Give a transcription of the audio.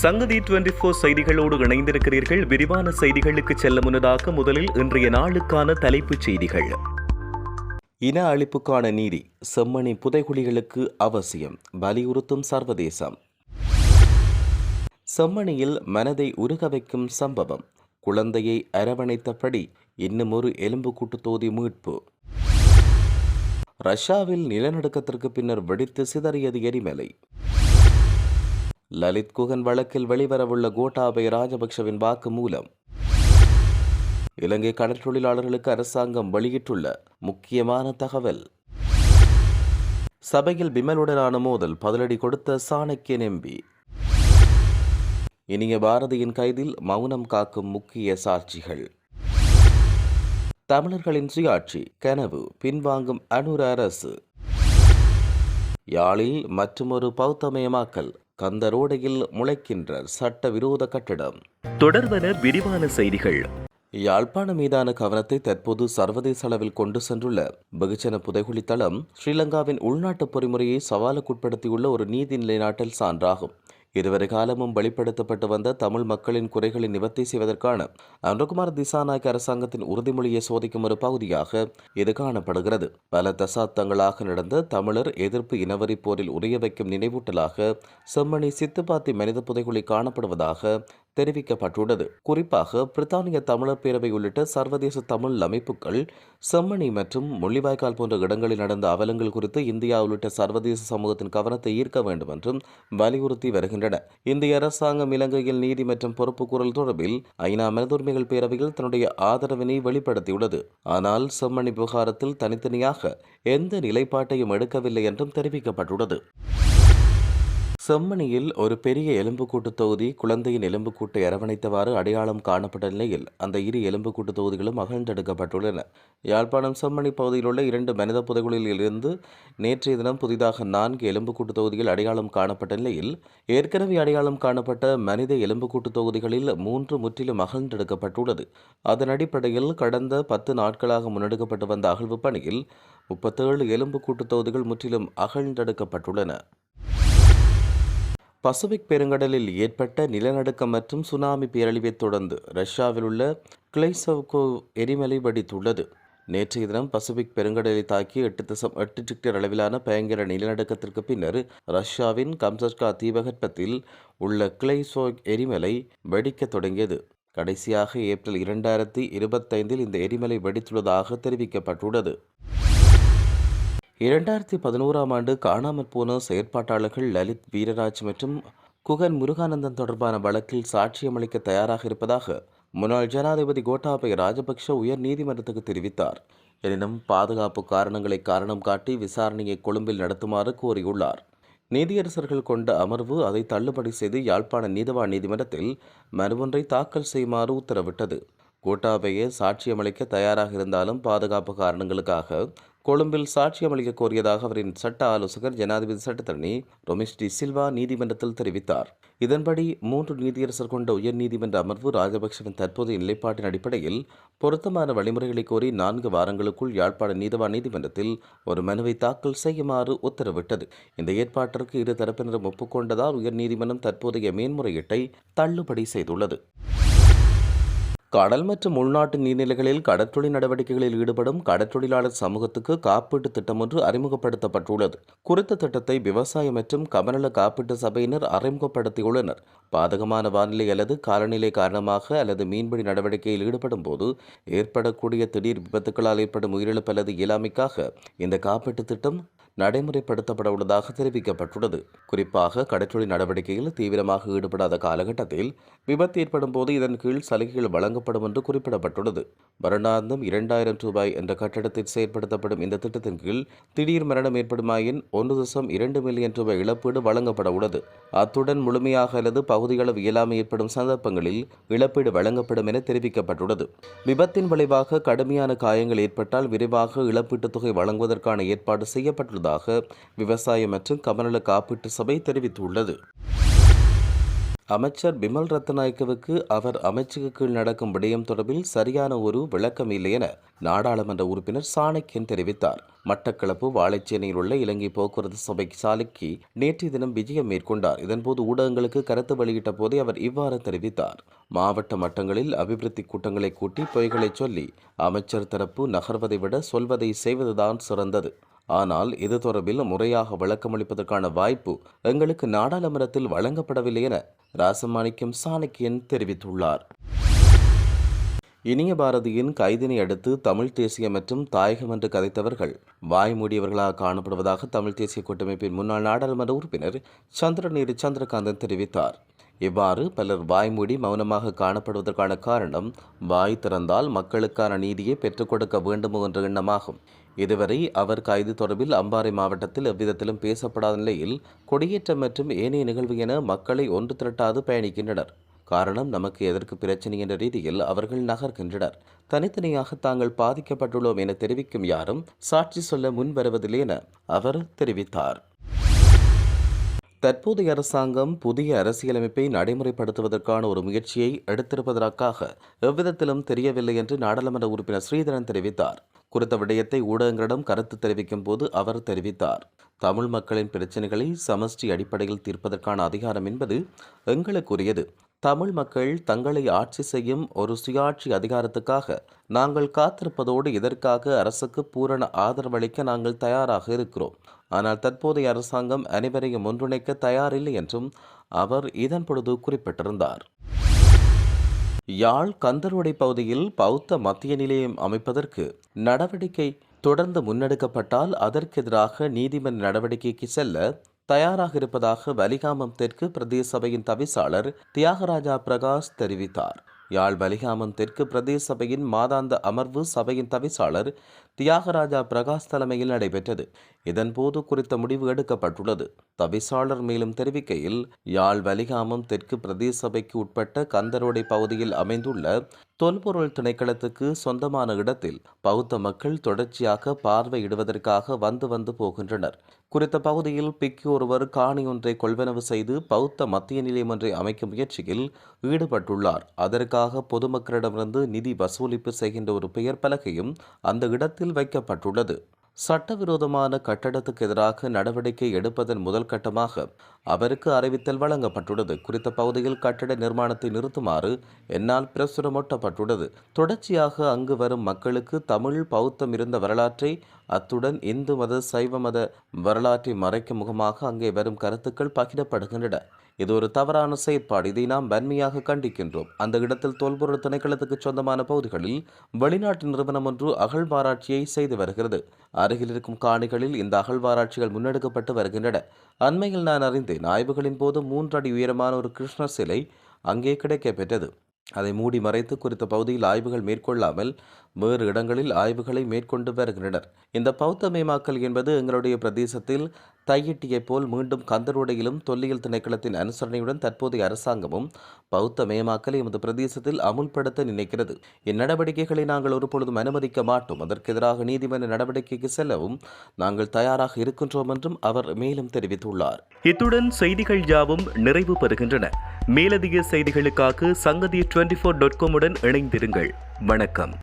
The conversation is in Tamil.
சங்கதி டுவெண்டி போர் செய்திகளோடு இணைந்திருக்கிறீர்கள். விரிவான செய்திகளுக்கு செல்ல முன்னதாக முதலில் இன்றைய நாளுக்கான தலைப்புச் செய்திகள். இன அழிப்புக்கான நீதி செம்மணி புதைகுழிகளுக்கு அவசியம் வலியுறுத்தும் சர்வதேசம். செம்மணியில் மனதை உருக வைக்கும் சம்பவம் குழந்தையை அரவணைத்தபடி இன்னும் ஒரு எலும்புக்கூட்டு தோதி மீட்பு. ரஷ்யாவில் நிலநடுக்கத்திற்கு பின்னர் வெடித்து சிதறியது எரிமலை. லலித் குகன் வழக்கில் வெளிவரவுள்ள கோட்டாபய ராஜபக்ஷவின் வாக்கு மூலம். இலங்கை கடற்றொழிலாளர்களுக்கு அரசாங்கம் வெளியிட்டுள்ள முக்கியமான தகவல். சபையில் பிமலுடனான மோதல் பதிலடி கொடுத்த சாணக்கியன் எம்பி. இனிய பாரதியின் கைதில் மௌனம் காக்கும் முக்கிய சாட்சிகள். தமிழர்களின் சுயாட்சி கனவு பின்வாங்கும் அனுர அரசு. யாழில் மற்றுமொரு பௌத்தமயமாக்கல் கந்தரோடையில் முளைக்கின்ற சட்டவிரோத கட்டடம். தொடர்வன விரிவான செய்திகள். யாழ்ப்பாணம் மீதான கவனத்தை தற்போது சர்வதேச அளவில் கொண்டு சென்றுள்ள பகுஜன புதைகுழி தளம் ஸ்ரீலங்காவின் உள்நாட்டு பொறிமுறையை சவாலுக்குட்படுத்தியுள்ள ஒரு நீதி நிலைநாட்டல் சான்றாகும். இதுவரை காலமும் வெளிப்படுத்தப்பட்டு வந்த தமிழ் மக்களின் குறைகளை நிவர்த்தி செய்வதற்கான அனுகுமார் திசாநாயக் அரசாங்கத்தின் உறுதிமொழியை சோதிக்கும் ஒரு பகுதியாக இது காணப்படுகிறது. பல தசாப்தங்களாக நடந்த தமிழர் எதிர்ப்பு இனவரி போரில் உரிய வைக்கும் நினைவூட்டலாக செம்மணி சித்துப்பாத்தி மனித புதைகுழி காணப்படுவதாக தெரிவிக்கப்பட்டுள்ளது. குறிப்பாக பிரித்தானிய தமிழர் பேரவை உள்ளிட்ட சர்வதேச தமிழ் அமைப்புகள் செம்மணி மற்றும் முள்ளிவாய்க்கால் போன்ற இடங்களில் நடந்த அவலங்கள் குறித்து இந்தியா உள்ளிட்ட சர்வதேச சமூகத்தின் கவனத்தை ஈர்க்க வேண்டும் என்றும் வலியுறுத்தி வருகின்றன. இந்திய அரசாங்கம் இலங்கையில் நீதி மற்றும் பொறுப்பு குரல் தொடர்பில் ஐநா மனிதுரிமைகள் பேரவையில் தன்னுடைய ஆதரவினை வெளிப்படுத்தியுள்ளது. ஆனால் செம்மணி விவகாரத்தில் தனித்தனியாக எந்த நிலைப்பாட்டையும் எடுக்கவில்லை என்றும் தெரிவிக்கப்பட்டுள்ளது. செம்மணியில் ஒரு பெரிய எலும்புக்கூட்டு தொகுதி குழந்தையின் எலும்புக்கூட்டை அரவணைத்தவாறு அடையாளம் காணப்பட்ட நிலையில் அந்த இரு எலும்புக்கூட்டு தொகுதிகளும் அகழ்ந்தெடுக்கப்பட்டுள்ளன. யாழ்ப்பாணம் செம்மணி பகுதியில் உள்ள இரண்டு மனித புதைகுழியில் இருந்து நேற்றைய தினம் புதிதாக நான்கு எலும்புக்கூட்டு தொகுதிகள் அடையாளம் காணப்பட்ட நிலையில் ஏற்கனவே அடையாளம் காணப்பட்ட மனித எலும்புக்கூட்டு தொகுதிகளில் மூன்று முற்றிலும் அகழ்ந்தெடுக்கப்பட்டுள்ளது. அதன் அடிப்படையில் கடந்த பத்து நாட்களாக முன்னெடுக்கப்பட்டு வந்த அகழ்வு பணியில் முப்பத்தேழு எலும்புக்கூட்டு தொகுதிகள் முற்றிலும் அகழ்ந்தெடுக்கப்பட்டுள்ளன. பசிபிக் பெருங்கடலில் ஏற்பட்ட நிலநடுக்கம் மற்றும் சுனாமி பேரழிவைத் தொடர்ந்து ரஷ்யாவில் உள்ள கிளைசவ்கோ எரிமலை வெடித்துள்ளது. நேற்றைய தினம் பசிபிக் பெருங்கடலை தாக்கி எட்டு தசம் எட்டு டிக்டர் அளவிலான பயங்கர நிலநடுக்கத்திற்கு பின்னர் ரஷ்யாவின் கம்சர்கா தீபகற்பத்தில் உள்ள கிளைசோ எரிமலை வெடிக்கத் தொடங்கியது. கடைசியாக ஏப்ரல் இரண்டாயிரத்தி இருபத்தைந்தில் இந்த எரிமலை வெடித்துள்ளதாக தெரிவிக்கப்பட்டுள்ளது. இரண்டாயிரத்தி பதினோராம் ஆண்டு காணாமற் போன செயற்பாட்டாளர்கள் லலித் வீரராஜ் மற்றும் குகன் முருகானந்தன் தொடர்பான வழக்கில் சாட்சியமளிக்க தயாராக இருப்பதாக முன்னாள் ஜனாதிபதி கோட்டாபய ராஜபக்ஷ உயர் நீதிமன்றத்துக்கு தெரிவித்தார். எனினும் பாதுகாப்பு காரணங்களை காரணம் காட்டி விசாரணையை கொழும்பில் நடத்துமாறு கோரியுள்ளார். நீதியரசர்கள் கொண்ட அமர்வு அதை தள்ளுபடி செய்து யாழ்ப்பாண நீதவான் நீதிமன்றத்தில் மனுவொன்றை தாக்கல் செய்யுமாறு உத்தரவிட்டது. கோட்டாபய சாட்சியமளிக்க தயாராக இருந்தாலும் பாதுகாப்பு காரணங்களுக்காக கொழும்பில் சாட்சியமளிக்க கோரியதாக அவரின் சட்ட ஆலோசகர் ஜனாதிபதி சட்டத்தரணி ரொமேஷ் டி சில்வா நீதிமன்றத்தில் தெரிவித்தார். இதன்படி மூன்று நீதியரசர் கொண்ட உயர்நீதிமன்ற அமர்வு ராஜபக்சவின் தற்போதைய நிலைப்பாட்டின் அடிப்படையில் பொருத்தமான வழிமுறைகளை கோரி நான்கு வாரங்களுக்குள் யாழ்ப்பாண நீதவான் நீதிமன்றத்தில் ஒரு மனுவை தாக்கல் செய்யுமாறு உத்தரவிட்டது. இந்த ஏற்பாட்டிற்கு இரு தரப்பினரும் ஒப்புக்கொண்டதால் உயர்நீதிமன்றம் தற்போதைய மேன்முறையீட்டை தள்ளுபடி செய்துள்ளது. கடல் மற்றும் உள்நாட்டு நீர்நிலைகளில் கடற்றொழில் நடவடிக்கைகளில் ஈடுபடும் கடற்றொழிலாளர் சமூகத்துக்கு காப்பீட்டு திட்டம் ஒன்று அறிமுகப்படுத்தப்பட்டுள்ளது. குறித்த திட்டத்தை விவசாய மற்றும் கமநல காப்பீட்டு சபையினர் அறிமுகப்படுத்தியுள்ளனர். பாதகமான வானிலை அல்லது காலநிலை காரணமாக அல்லது மீன்பிடி நடவடிக்கையில் ஈடுபடும் போது ஏற்படக்கூடிய திடீர் விபத்துகளால் ஏற்படும் உயிரிழப்பு அல்லது இயலாமைக்காக இந்த காப்பீட்டுத் திட்டம் நடைமுறைப்படுத்தப்பட உள்ளதாக தெரிவிக்கப்பட்டுள்ளது. குறிப்பாக கடற்றொழி நடவடிக்கையில் தீவிரமாக ஈடுபடாத காலகட்டத்தில் விபத்து ஏற்படும் போது இதன் கீழ் சலுகைகள் வழங்கப்படும் என்று குறிப்பிடப்பட்டுள்ளது. வருடாந்தம் இரண்டாயிரம் ரூபாய் என்ற கட்டடத்தில் செயற்படுத்தப்படும் இந்த திட்டத்தின் கீழ் திடீர் மரணம் ஏற்படுமாயின் ஒன்று தசம் இரண்டு மில்லியன் ரூபாய் இழப்பீடு வழங்கப்பட உள்ளது. அத்துடன் முழுமையாக அல்லது பகுதிகளவு இயலாமை ஏற்படும் சந்தர்ப்பங்களில் இழப்பீடு வழங்கப்படும் என தெரிவிக்கப்பட்டுள்ளது. விபத்தின் விளைவாக கடுமையான காயங்கள் ஏற்பட்டால் விரைவாக இழப்பீட்டுத் தொகை வழங்குவதற்கான ஏற்பாடு செய்யப்பட்டுள்ளதாக விவசாய மற்றும் கமநல காப்பீட்டு சபை தெரிவித்துள்ளது. அமைச்சர் பிமல் ரத்நாயக்கவுக்கு அவர் அமைச்சுக்கு கீழ் நடக்கும் விடயம் தொடர்பில் சரியான ஒரு விளக்கம் இல்லை என நாடாளுமன்ற உறுப்பினர் சாணக்கியன் தெரிவித்தார். மட்டக்களப்பு வாழைச்சேனையில் உள்ள இலங்கை போக்குவரத்து சபை சாலைக்கு நேற்றைய தினம் விஜயம் மேற்கொண்டார். இதன்போது ஊடகங்களுக்கு கருத்து வெளியிட்ட போதே அவர் இவ்வாறு தெரிவித்தார். மாவட்ட மட்டங்களில் அபிவிருத்தி கூட்டங்களை கூட்டி பொய்களை சொல்லி அமைச்சர் தரப்பு நகர்வதை விட சொல்வதை செய்வதுதான் சிறந்தது. ஆனால் இது தொடர்பில் முறையாக விளக்கமளிப்பதற்கான வாய்ப்பு எங்களுக்கு நாடாளுமன்றத்தில் வழங்கப்படவில்லை என ராசமாணிக்கம் சாணக்கியன் தெரிவித்துள்ளார். இனிய பாரதியின் கைதினை அடுத்து தமிழ் தேசிய மற்றும் தாயகம் என்று கதைத்தவர்கள் வாய்மூடியவர்களாக காணப்படுவதாக தமிழ் தேசிய கூட்டமைப்பின் முன்னாள் நாடாளுமன்ற உறுப்பினர் சந்திரநீரி சந்திரகாந்தன் தெரிவித்தார். இவ்வாறு பலர் வாய்மூடி மௌனமாக காணப்படுவதற்கான காரணம் வாய் திறந்தால் மக்களுக்கான நீதியை பெற்றுக் கொடுக்க வேண்டுமோ என்ற எண்ணமாகும். இதுவரை அவர் கைது தொடர்பில் அம்பாறை மாவட்டத்தில் எவ்விதத்திலும் பேசப்படாத நிலையில் கொடியேற்றம் மற்றும் ஏனைய நிகழ்வு என மக்களை ஒன்று திரட்டாது பயணிக்கின்றனர். காரணம் நமக்கு எதற்கு பிரச்சனை என்ற ரீதியில் அவர்கள் நகர்கின்றனர். தனித்தனியாக தாங்கள் பாதிக்கப்பட்டுள்ளோம் என தெரிவிக்கும் யாரும் சாட்சி சொல்ல முன் வருவதில்லை என அவர் தெரிவித்தார். தற்போதைய அரசாங்கம் புதிய அரசியலமைப்பை நடைமுறைப்படுத்துவதற்கான ஒரு முயற்சியை எடுத்திருப்பதற்காக எவ்விதத்திலும் தெரியவில்லை என்று நாடாளுமன்ற உறுப்பினர் ஸ்ரீதரன் தெரிவித்தார். குறித்த விடயத்தை ஊடகங்களிடம் கருத்து தெரிவிக்கும் போது அவர் தெரிவித்தார். தமிழ் மக்களின் பிரச்சினைகளை சமஷ்டி அடிப்படையில் தீர்ப்பதற்கான அதிகாரம் என்பது எங்களுக்குரியது. தமிழ் மக்கள் தங்களை ஆட்சி செய்யும் ஒரு சுயாட்சி அதிகாரத்துக்காக நாங்கள் காத்திருப்பதோடு இதற்காக அரசுக்கு பூரண ஆதரவளிக்க நாங்கள் தயாராக இருக்கிறோம். ஆனால் தற்போதைய அரசாங்கம் அனைவரையும் ஒன்றிணைக்க தயாரில்லை என்றும் அவர் இதன் பொழுது குறிப்பிட்டிருந்தார். யாழ் கந்தர்வடை பகுதியில் பௌத்த மத்திய நிலையம் அமைப்பதற்கு நடவடிக்கை தொடர்ந்து முன்னெடுக்கப்பட்டால் அதற்கெதிராக நீதிமன்ற நடவடிக்கைக்கு செல்ல தயாராக இருப்பதாக வலிகாமம் தெற்கு பிரதேச சபையின் தவிசாளர் தியாகராஜா பிரகாஷ் தெரிவித்தார். யாழ் வலிகாமம் தெற்கு பிரதேச சபையின் மாதாந்த அமர்வு சபையின் தவிசாளர் தியாகராஜா பிரகாஷ் தலைமையில் நடைபெற்றது. இதன்போது குறித்த முடிவு எடுக்கப்பட்டுள்ளது. தவிசாளர் மேலும் தெரிவிக்கையில் யாழ் வலிகாமம் தெற்கு பிரதேச சபைக்கு உட்பட்ட கந்தரோடை பகுதியில் அமைந்துள்ள தொல்பொருள் திணைக்களத்துக்கு சொந்தமான இடத்தில் பௌத்த மக்கள் தொடர்ச்சியாக பார்வையிடுவதற்காக வந்து வந்து போகின்றனர். குறித்த பகுதியில் பிக்கி ஒருவர் காணி ஒன்றை கொள்வனவு செய்து பௌத்த மத்திய நிலையம் ஒன்றை அமைக்கும் முயற்சியில் ஈடுபட்டுள்ளார். அதற்காக பொதுமக்களிடமிருந்து நிதி வசூலிப்பு செய்கின்ற ஒரு பெயர் பலகையும் அந்த இடத்தில் வைக்கப்பட்டுள்ளது. சட்டவிரோதமான கட்டடத்துக்கு எதிராக நடவடிக்கை எடுப்பதன் முதல் கட்டமாக அவருக்கு அறிவித்தல் வழங்கப்பட்டுள்ளது. குறித்த பகுதியில் கட்டட நிர்மாணத்தை நிறுத்துமாறு என்னால் பிரசுரமூட்டப்பட்டுள்ளது. தொடர்ச்சியாக அங்கு வரும் மக்களுக்கு தமிழ் பௌத்தம் இருந்த வரலாற்றை அத்துடன் இந்து மத சைவ மத வரலாற்றை மறைக்கும் முகமாக அங்கே வரும் கருத்துக்கள் பகிரப்படுகின்றன. இது ஒரு தவறான செயற்பாடு. இதை நாம் வன்மையாக கண்டிக்கின்றோம். அந்த இடத்தில் தொல்பொருள் திணைக்களத்துக்கு சொந்தமான பகுதிகளில் வெளிநாட்டு நிறுவனம் ஒன்று அகழ்வாராய்ச்சியை செய்து வருகிறது. அருகில் இருக்கும் காணிகளில் இந்த அகழ்வாராய்ச்சிகள் முன்னெடுக்கப்பட்டு வருகின்றன. அண்மையில் நான் அறிந்தேன் ஆய்வுகளின் போது மூன்று அடி உயரமான ஒரு கிருஷ்ணர் சிலை அங்கே கிடைக்கப்பெற்றது. அதை மூடி மறைத்து குறித்த பகுதியில் ஆய்வுகள் மேற்கொள்ளாமல் வேறு இடங்களில் ஆய்வுகளை மேற்கொண்டு வருகின்றனர். இந்த பௌத்த மேமாக்கல் என்பது எங்களுடைய பிரதேசத்தில் தையிட்டியைப் போல் மீண்டும் கந்தரோடையிலும் தொல்லியல் திணைக்களத்தின் அனுசரணையுடன் தற்போதைய அரசாங்கமும் பௌத்த மேமாக்கலை எமது பிரதேசத்தில் அமுல்படுத்த நினைக்கிறது. இந்நடவடிக்கைகளை நாங்கள் ஒருபொழுதும் அனுமதிக்க மாட்டோம். அதற்கு எதிராக நீதிமன்ற நடவடிக்கைக்கு செல்லவும் நாங்கள் தயாராக இருக்கின்றோம் என்றும் அவர் மேலும் தெரிவித்துள்ளார். இத்துடன் செய்திகள் யாவும் நிறைவு பெறுகின்றன. மேலதிக செய்திகளுக்காக சங்கதி டுவெண்டி ஃபோர் டாட் காமுடன் இணைந்திருங்கள். வணக்கம்.